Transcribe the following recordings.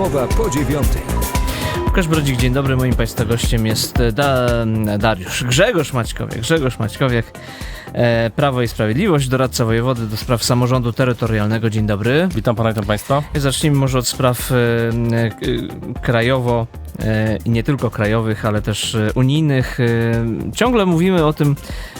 Rozmowa po dziewiątej. Łukasz Brodzik, dzień dobry. Moim Państwa gościem jest e, da Dariusz Grzegorz Maćkowiak. Grzegorz Maćkowiak, e, Prawo i Sprawiedliwość, doradca wojewody do spraw samorządu terytorialnego. Dzień dobry. Witam pana, witam państwa. Zacznijmy może od spraw e, e, krajowo e, i nie tylko krajowych, ale też e, unijnych. E, Ciągle mówimy o tym,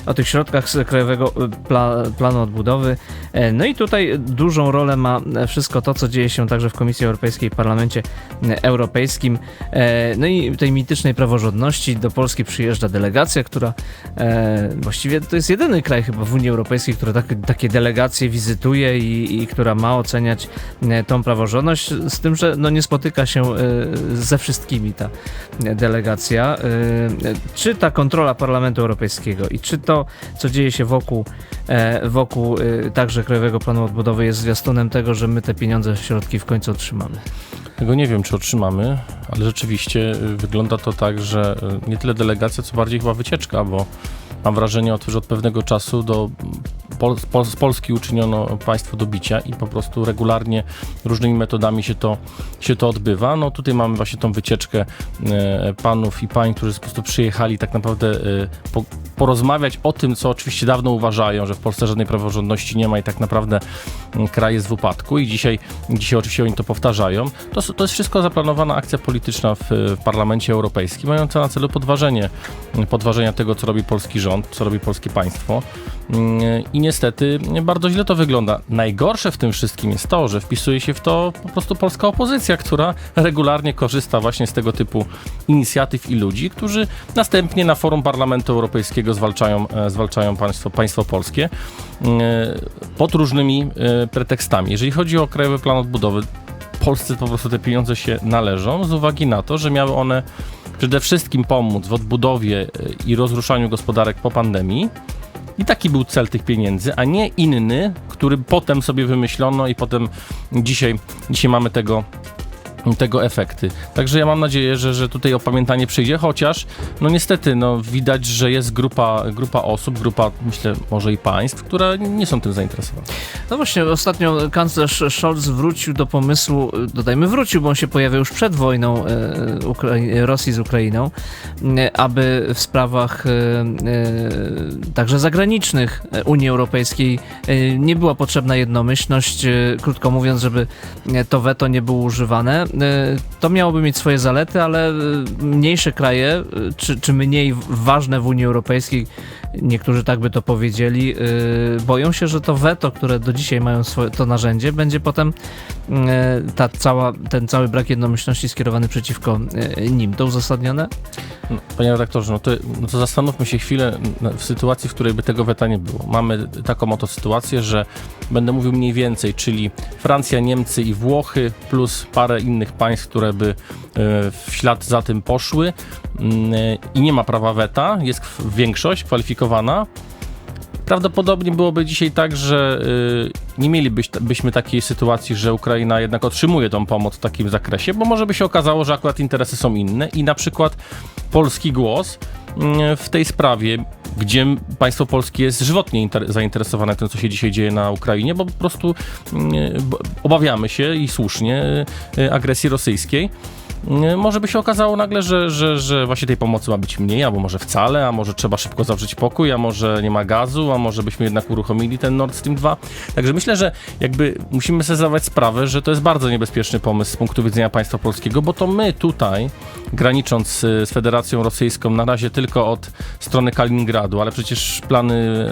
o tych środkach z Krajowego e, Pla, Planu Odbudowy. E, No i tutaj dużą rolę ma e, wszystko to, co dzieje się także w Komisji Europejskiej i Parlamencie e, Europejskim. E, No i tej mitycznej praworządności do Polski przyjeżdża delegacja, która e, właściwie to jest jedyny kraj chyba w Unii Europejskiej, który tak, takie delegacje wizytuje i, i która ma oceniać e, tą praworządność, z tym, że no nie spotyka się e, ze wszystkimi ta delegacja. E, Czy ta kontrola Parlamentu Europejskiego i czy to, co dzieje się wokół, e, wokół e, także Krajowego Planu Odbudowy jest zwiastunem tego, że my te pieniądze, środki w końcu otrzymamy? Tego nie wiem, czy otrzymamy, ale rzeczywiście y, wygląda to tak, że y, nie tyle delegacja, co bardziej chyba wycieczka, bo mam wrażenie, że od pewnego czasu do Pol z Polski uczyniono państwo do bicia i po prostu regularnie różnymi metodami się to, się to odbywa. No tutaj mamy właśnie tą wycieczkę e, panów i pań, którzy po prostu przyjechali tak naprawdę po, porozmawiać o tym, co oczywiście dawno uważają, że w Polsce żadnej praworządności nie ma i tak naprawdę m, kraj jest w upadku i dzisiaj, dzisiaj oczywiście oni to powtarzają. To, to jest wszystko zaplanowana akcja polityczna w, w Parlamencie Europejskim, mająca na celu podważenie, podważenia tego, co robi polski rząd, co robi polskie państwo. Mm, I niestety bardzo źle to wygląda. Najgorsze w tym wszystkim jest to, że wpisuje się w to po prostu polska opozycja, która regularnie korzysta właśnie z tego typu inicjatyw i ludzi, którzy następnie na forum Parlamentu Europejskiego zwalczają, e, zwalczają państwo, państwo polskie mm, pod różnymi e, pretekstami. Jeżeli chodzi o Krajowy Plan Odbudowy, Polsce po prostu te pieniądze się należą z uwagi na to, że miały one przede wszystkim pomóc w odbudowie e, i rozruszaniu gospodarek po pandemii. I taki był cel tych pieniędzy, a nie inny, który potem sobie wymyślono i potem dzisiaj, dzisiaj mamy tego, tego efekty. Także ja mam nadzieję, że, że tutaj opamiętanie przyjdzie, chociaż no niestety no, widać, że jest grupa, grupa osób, grupa myślę może i państw, które nie są tym zainteresowane. No właśnie, ostatnio kanclerz Scholz wrócił do pomysłu, dodajmy wrócił, bo on się pojawił już przed wojną e, Rosji z Ukrainą, e, aby w sprawach e, e, także zagranicznych Unii Europejskiej e, nie była potrzebna jednomyślność, e, krótko mówiąc, żeby to weto nie było używane. E, To miałoby mieć swoje zalety, ale e, mniejsze kraje, e, czy, czy mniej ważne w Unii Europejskiej, niektórzy tak by to powiedzieli, boją się, że to weto, które do dzisiaj mają swoje, to narzędzie, będzie potem ta cała, ten cały brak jednomyślności skierowany przeciwko nim. To uzasadnione? No, Panie redaktorze, no to, no to zastanówmy się chwilę w sytuacji, w której by tego weta nie było. Mamy taką oto sytuację, że będę mówił mniej więcej, czyli Francja, Niemcy i Włochy plus parę innych państw, które by e, w ślad za tym poszły Mm, e, i nie ma prawa weta, jest większość kwalifikowana. Prawdopodobnie byłoby dzisiaj tak, że y, nie mielibyśmy takiej sytuacji, że Ukraina jednak otrzymuje tą pomoc w takim zakresie, bo może by się okazało, że akurat interesy są inne i na przykład polski głos mm, w tej sprawie, gdzie państwo polskie jest żywotnie inter- zainteresowane tym, co się dzisiaj dzieje na Ukrainie, bo po prostu mm, obawiamy się i słusznie y, y, agresji rosyjskiej. Y, Może by się okazało nagle, że, że, że właśnie tej pomocy ma być mniej, albo może wcale, a może trzeba szybko zawrzeć pokój, a może nie ma gazu, a może byśmy jednak uruchomili ten Nord Stream 2. Także myślę, że jakby musimy sobie zdawać sprawę, że to jest bardzo niebezpieczny pomysł z punktu widzenia państwa polskiego, bo to my tutaj, granicząc z, z Federacją Rosyjską, na razie tylko od strony Kaliningradu, ale przecież plany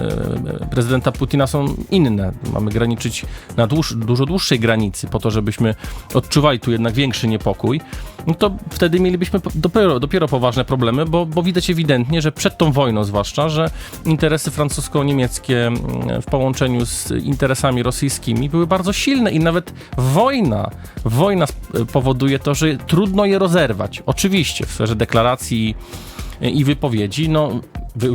e, prezydenta Putina są inne. Mamy graniczyć na dłuż, dużo dłuższej granicy po to, żebyśmy odczuwali tu jednak większy niepokój no to wtedy mielibyśmy dopiero, dopiero poważne problemy, bo, bo widać ewidentnie, że przed tą wojną zwłaszcza, że interesy francusko-niemieckie mm, w połączeniu z interesami rosyjskimi były bardzo silne i nawet wojna, wojna powoduje to, że trudno je rozerwać. Oczywiście w sferze deklaracji i wypowiedzi, no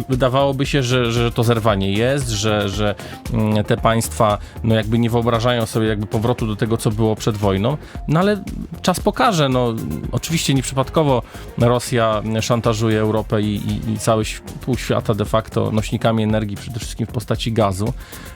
wydawałoby się, że, że to zerwanie jest, że, że mm, te państwa no jakby nie wyobrażają sobie jakby powrotu do tego, co było przed wojną, no ale czas pokaże, no. Oczywiście nieprzypadkowo Rosja szantażuje Europę i, i, i cały pół świata de facto nośnikami energii, przede wszystkim w postaci gazu.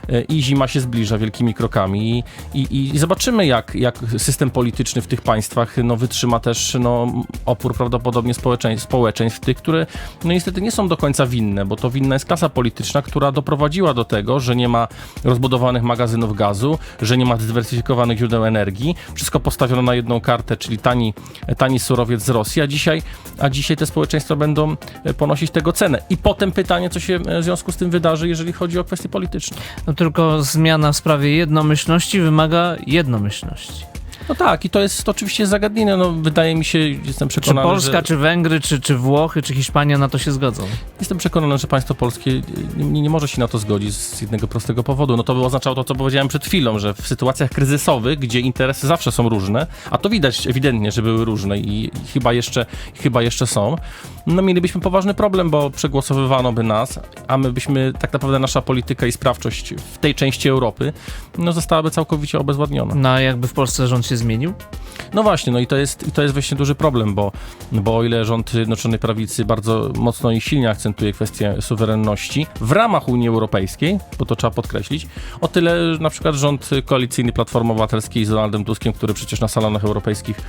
E, i zima się zbliża wielkimi krokami. I, i, i zobaczymy jak, jak system polityczny w tych państwach no, wytrzyma też no, opór prawdopodobnie społeczeństw, społeczeństw tych, które no niestety nie są do końca winne, bo to winna jest klasa polityczna, która doprowadziła do tego, że nie ma rozbudowanych magazynów gazu, że nie ma zdywersyfikowanych źródeł energii, wszystko postawiono na jedną kartę, czyli tani, tani surowiec z Rosji, a dzisiaj, a dzisiaj te społeczeństwa będą e, ponosić tego cenę. I potem pytanie, co się e, w związku z tym wydarzy, jeżeli chodzi o kwestie polityczne. No tylko zmiana w sprawie jednomyślności wymaga jednomyślności. No tak, i to jest oczywiście zagadnienie, no wydaje mi się, jestem Czy przekonany, Polska, że... czy Węgry, czy, czy Włochy, czy Hiszpania na to się zgodzą? Jestem przekonany, że państwo polskie nie, nie może się na to zgodzić z jednego prostego powodu. No to by oznaczało to, co powiedziałem przed chwilą, że w sytuacjach kryzysowych, gdzie interesy zawsze są różne, a to widać ewidentnie, że były różne i chyba jeszcze, chyba jeszcze są, no mielibyśmy poważny problem, bo przegłosowywano by nas, a my byśmy, tak naprawdę nasza polityka i sprawczość w tej części Europy, no zostałaby całkowicie obezwładniona. No a jakby w Polsce rząd się zmienił? No właśnie, no i to jest, i to jest właśnie duży problem, bo, bo o ile rząd Zjednoczonej Prawicy bardzo mocno i silnie akcentuje kwestię suwerenności w ramach Unii Europejskiej, bo to trzeba podkreślić, o tyle na przykład rząd koalicyjny Platformy Obywatelskiej z Donaldem Tuskiem, który przecież na salonach europejskich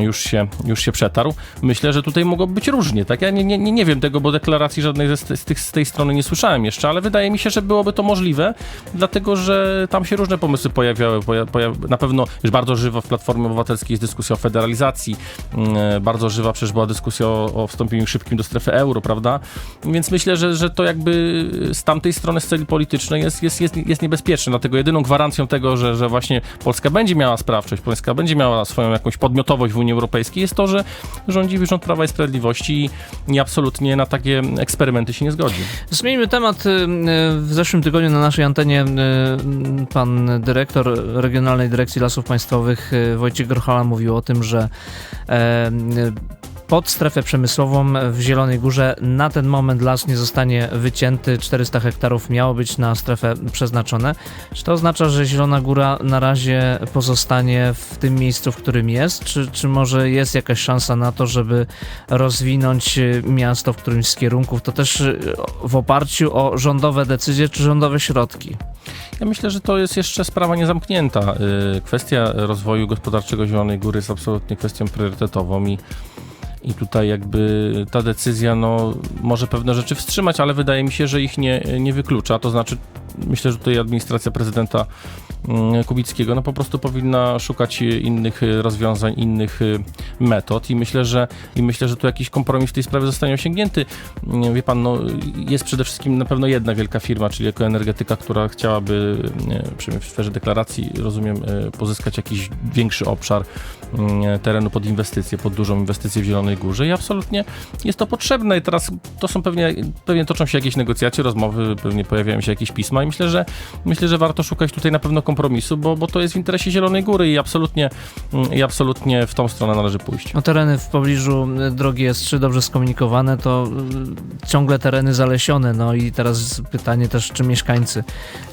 już się, już się przetarł. Myślę, że tutaj mogłoby być różnie, tak? Ja nie, nie, nie wiem tego, bo deklaracji żadnej z, z, tych, z tej strony nie słyszałem jeszcze, ale wydaje mi się, że byłoby to możliwe, dlatego, że tam się różne pomysły pojawiały. Poja, na pewno już bardzo żywo w Platformie Obywatelskiej jest dyskusja o federalizacji, mm, bardzo żywa przecież była dyskusja o, o wstąpieniu szybkim do strefy euro, prawda? Więc myślę, że, że to jakby z tamtej strony sceny politycznej jest, jest, jest, jest niebezpieczne, dlatego jedyną gwarancją tego, że, że właśnie Polska będzie miała sprawczość, Polska będzie miała swoją jakąś podmiotowość w Unii Europejskiej jest to, że rządzi rząd Prawa i Sprawiedliwości i, absolutnie na takie eksperymenty się nie zgodzi. Zmieńmy temat. y, y, W zeszłym tygodniu na naszej antenie y, pan dyrektor Regionalnej Dyrekcji Lasów Państwowych Wojciech Grochala mówił o tym, że e, pod strefę przemysłową w Zielonej Górze na ten moment las nie zostanie wycięty. 400 hektarów miało być na strefę przeznaczone. Czy to oznacza, że Zielona Góra na razie pozostanie w tym miejscu, w którym jest? Czy, czy może jest jakaś szansa na to, żeby rozwinąć miasto w którymś z kierunków? To też w oparciu o rządowe decyzje czy rządowe środki? Ja myślę, że to jest jeszcze sprawa niezamknięta. Y, Kwestia rozwoju gospodarczego Zielonej Góry jest absolutnie kwestią priorytetową i, i tutaj jakby ta decyzja no, może pewne rzeczy wstrzymać, ale wydaje mi się, że ich nie, nie wyklucza. To znaczy, myślę, że tutaj administracja prezydenta mm, Kubickiego no, po prostu powinna szukać innych y, rozwiązań, innych y, metod i myślę, że i myślę, że tu jakiś kompromis w tej sprawie zostanie osiągnięty. Mm, Wie pan, no, jest przede wszystkim na pewno jedna wielka firma, czyli Ekoenergetyka, która chciałaby e, przynajmniej w sferze deklaracji, rozumiem, pozyskać jakiś większy obszar mm, terenu pod inwestycje, pod dużą inwestycję w Zielonej Górze i absolutnie jest to potrzebne i teraz to są pewnie, pewnie toczą się jakieś negocjacje, rozmowy, pewnie pojawiają się jakieś pisma i myślę, że myślę, że warto szukać tutaj na pewno kompromisu, bo, bo to jest w interesie Zielonej Góry i absolutnie, mm, i absolutnie w tą stronę należy pójść. No, tereny w pobliżu drogi S3 dobrze skomunikowane, to ciągle tereny zalesione. No i teraz pytanie też, czy mieszkańcy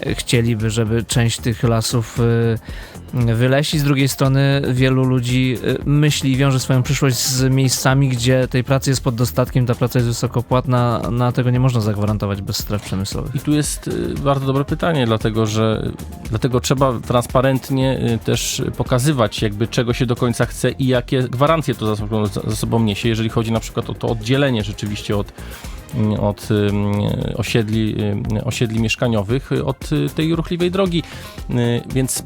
y, chcieliby, żeby część tych lasów y, wylesić. Z drugiej strony wielu ludzi y, myśli i wiąże swoją przyszłość z miejscami, gdzie tej pracy jest pod dostatkiem, ta praca jest wysokopłatna, na tego nie można zagwarantować bez stref przemysłowych. I tu jest y, bardzo dobre pytanie, dlatego że dlatego trzeba transparentnie y, też pokazywać, jakby czego się do końca chce i jakie gwarancje to za za sobą niesie, jeżeli chodzi na przykład o to oddzielenie rzeczywiście od y, od y, osiedli, y, osiedli mieszkaniowych, od tej ruchliwej drogi. Więc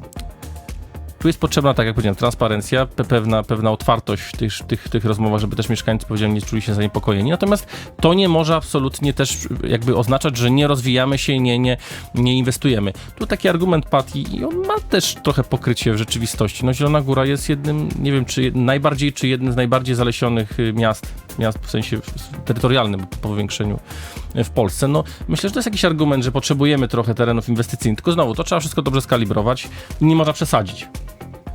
tu jest potrzebna, tak jak powiedziałem, transparencja, pe- pewna, pewna otwartość w tych, tych, tych rozmowach, żeby też mieszkańcy, powiedziałem, nie czuli się zaniepokojeni. Natomiast to nie może absolutnie też jakby oznaczać, że nie rozwijamy się, nie, nie, nie inwestujemy. Tu taki argument padł i on ma też trochę pokrycie w rzeczywistości. No Zielona Góra jest jednym, nie wiem, czy najbardziej, czy jednym z najbardziej zalesionych y, miast, miast w sensie terytorialnym po powiększeniu w Polsce. No, myślę, że to jest jakiś argument, że potrzebujemy trochę terenów inwestycyjnych, tylko znowu, to trzeba wszystko dobrze skalibrować i nie można przesadzić.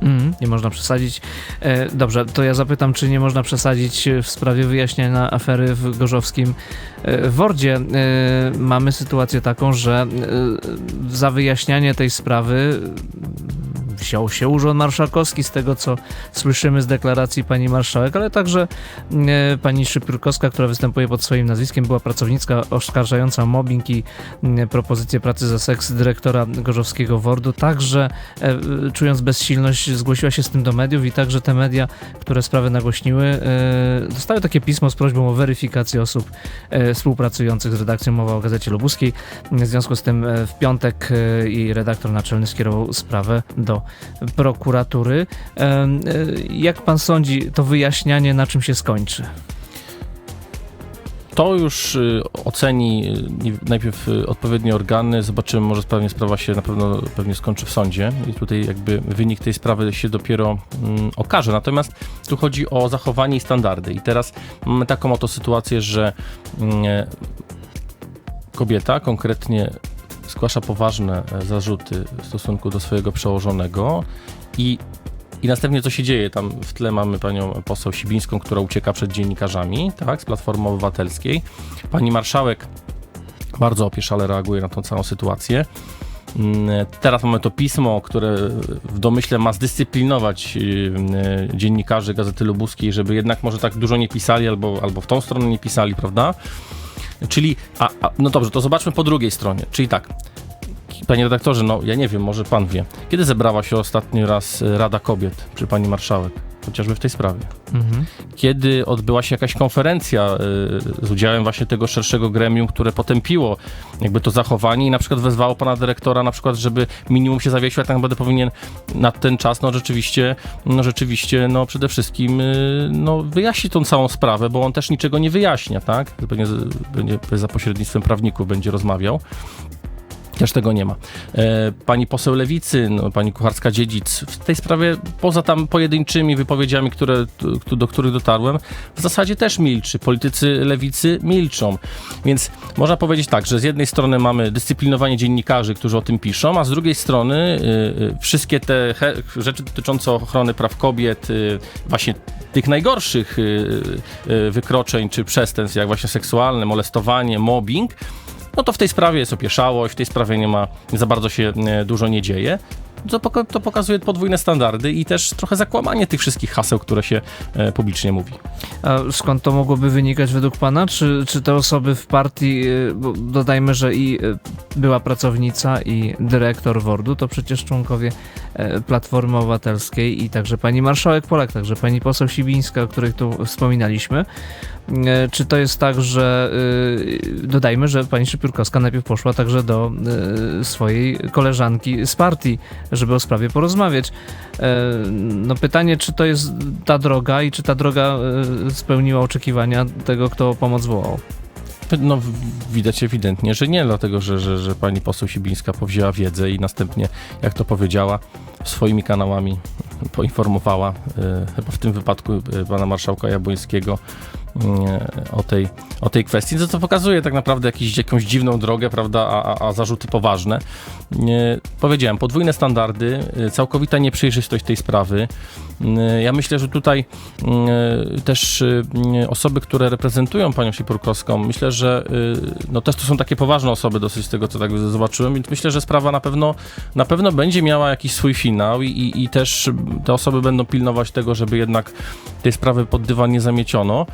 Mhm, nie można przesadzić. E, dobrze, to ja zapytam, czy nie można przesadzić w sprawie wyjaśniania afery w Gorzowskim e, Wordzie. E, mamy sytuację taką, że e, za wyjaśnianie tej sprawy wziął się Urząd Marszałkowski z tego, co słyszymy z deklaracji pani marszałek, ale także e, pani Szypiórkowska, która występuje pod swoim nazwiskiem, była pracownicka oskarżająca mobbing i e, propozycję pracy za seks dyrektora Gorzowskiego Wordu. Także e, czując bezsilność zgłosiła się z tym do mediów i także te media, które sprawę nagłośniły, dostały takie pismo z prośbą o weryfikację osób współpracujących z redakcją Mowa o Gazecie Lubuskiej. W związku z tym w piątek i redaktor naczelny skierował sprawę do prokuratury. E, Jak pan sądzi, to wyjaśnianie na czym się skończy? To już y, oceni y, najpierw y, odpowiednie organy, zobaczymy, może pewnie sprawa się na pewno pewnie skończy w sądzie i tutaj jakby wynik tej sprawy się dopiero mm, okaże. Natomiast tu chodzi o zachowanie i standardy. I teraz mamy taką oto sytuację, że mm, e, kobieta konkretnie zgłasza poważne e, zarzuty w stosunku do swojego przełożonego i i następnie co się dzieje? Tam w tle mamy panią poseł Sibińską, która ucieka przed dziennikarzami, tak, z Platformy Obywatelskiej. Pani marszałek bardzo opieszale reaguje na tą całą sytuację. Mm, Teraz mamy to pismo, które w domyśle ma zdyscyplinować yy, yy, dziennikarzy Gazety Lubuskiej, żeby jednak może tak dużo nie pisali albo, albo w tą stronę nie pisali, prawda? Czyli, a, a, no dobrze, to zobaczmy po drugiej stronie. Czyli tak, panie redaktorze, no ja nie wiem, może pan wie. Kiedy zebrała się ostatni raz y, Rada Kobiet przy pani marszałek? Chociażby w tej sprawie. Mhm. Kiedy odbyła się jakaś konferencja y, z udziałem właśnie tego szerszego gremium, które potępiło jakby to zachowanie i na przykład wezwało pana dyrektora na przykład, żeby minimum się zawiesił, a tak naprawdę powinien na ten czas, no rzeczywiście, no rzeczywiście, no przede wszystkim, y, no wyjaśni tą całą sprawę, bo on też niczego nie wyjaśnia, tak? Pewnie będzie za pośrednictwem prawników będzie rozmawiał. Też tego nie ma. E, Pani poseł Lewicy, no, pani Kucharska-Dziedzic, w tej sprawie, poza tam pojedynczymi wypowiedziami, które, do których dotarłem, w zasadzie też milczy. Politycy Lewicy milczą. Więc można powiedzieć tak, że z jednej strony mamy dyscyplinowanie dziennikarzy, którzy o tym piszą, a z drugiej strony y, y, wszystkie te rzeczy dotyczące ochrony praw kobiet, y, właśnie tych najgorszych wykroczeń czy przestępstw, jak właśnie seksualne, molestowanie, mobbing, no to w tej sprawie jest opieszałość, w tej sprawie nie ma, za bardzo się e, dużo nie dzieje. To, poka- to pokazuje podwójne standardy i też trochę zakłamanie tych wszystkich haseł, które się e, publicznie mówi. A skąd to mogłoby wynikać według pana? Czy, czy te osoby w partii, bo dodajmy, że i była pracownica i dyrektor WORD-u, to przecież członkowie e, Platformy Obywatelskiej i także pani marszałek Polak, także pani poseł Sibińska, o której tu wspominaliśmy. E, Czy to jest tak, że y, dodajmy, że pani Szypiórkowska najpierw poszła także do swojej koleżanki z partii, żeby o sprawie porozmawiać. E, No pytanie, czy to jest ta droga i czy ta droga e, spełniła oczekiwania tego, kto o pomoc wołał. No, widać ewidentnie, że nie, dlatego że, że, że pani poseł Sibińska powzięła wiedzę i następnie, jak to powiedziała, swoimi kanałami poinformowała, e, chyba w tym wypadku e, pana marszałka Jabłońskiego, o tej, o tej kwestii, co to pokazuje tak naprawdę jakiś, jakąś dziwną drogę, prawda, a, a, zarzuty poważne. Nie, powiedziałem, podwójne standardy, e, całkowita nieprzejrzystość tej sprawy. E, Ja myślę, że tutaj e, też e, osoby, które reprezentują panią Sipurkowską, myślę, że e, no też to są takie poważne osoby dosyć z tego, co tak zobaczyłem, więc myślę, że sprawa na pewno, na pewno będzie miała jakiś swój finał i, i, i też te osoby będą pilnować tego, żeby jednak tej sprawy pod dywan nie zamieciono.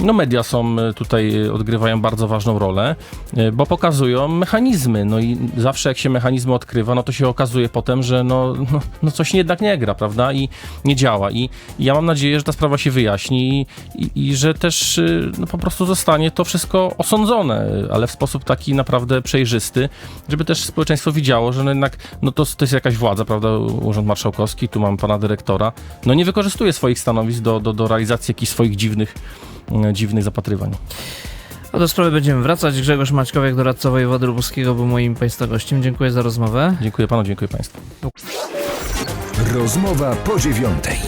No media są e, tutaj, e, odgrywają bardzo ważną rolę, e, bo pokazują mechanizmy, no i zawsze jak się mechanizmy odkrywa, no to się okazuje potem, że no, no, no coś jednak nie gra, prawda, i nie działa. I ja mam nadzieję, że ta sprawa się wyjaśni i, i, i że też no, po prostu zostanie to wszystko osądzone, ale w sposób taki naprawdę przejrzysty, żeby też społeczeństwo widziało, że no jednak no to, to jest jakaś władza, prawda, Urząd Marszałkowski, tu mam pana dyrektora, no nie wykorzystuje swoich stanowisk do, do, do realizacji jakichś swoich dziwnych, dziwnych zapatrywań. A do sprawy będziemy wracać. Grzegorz Maćkowiak, doradca wojewody lubuskiego, był moim państwa gościem. Dziękuję za rozmowę. Dziękuję panu, dziękuję państwu. Rozmowa po dziewiątej.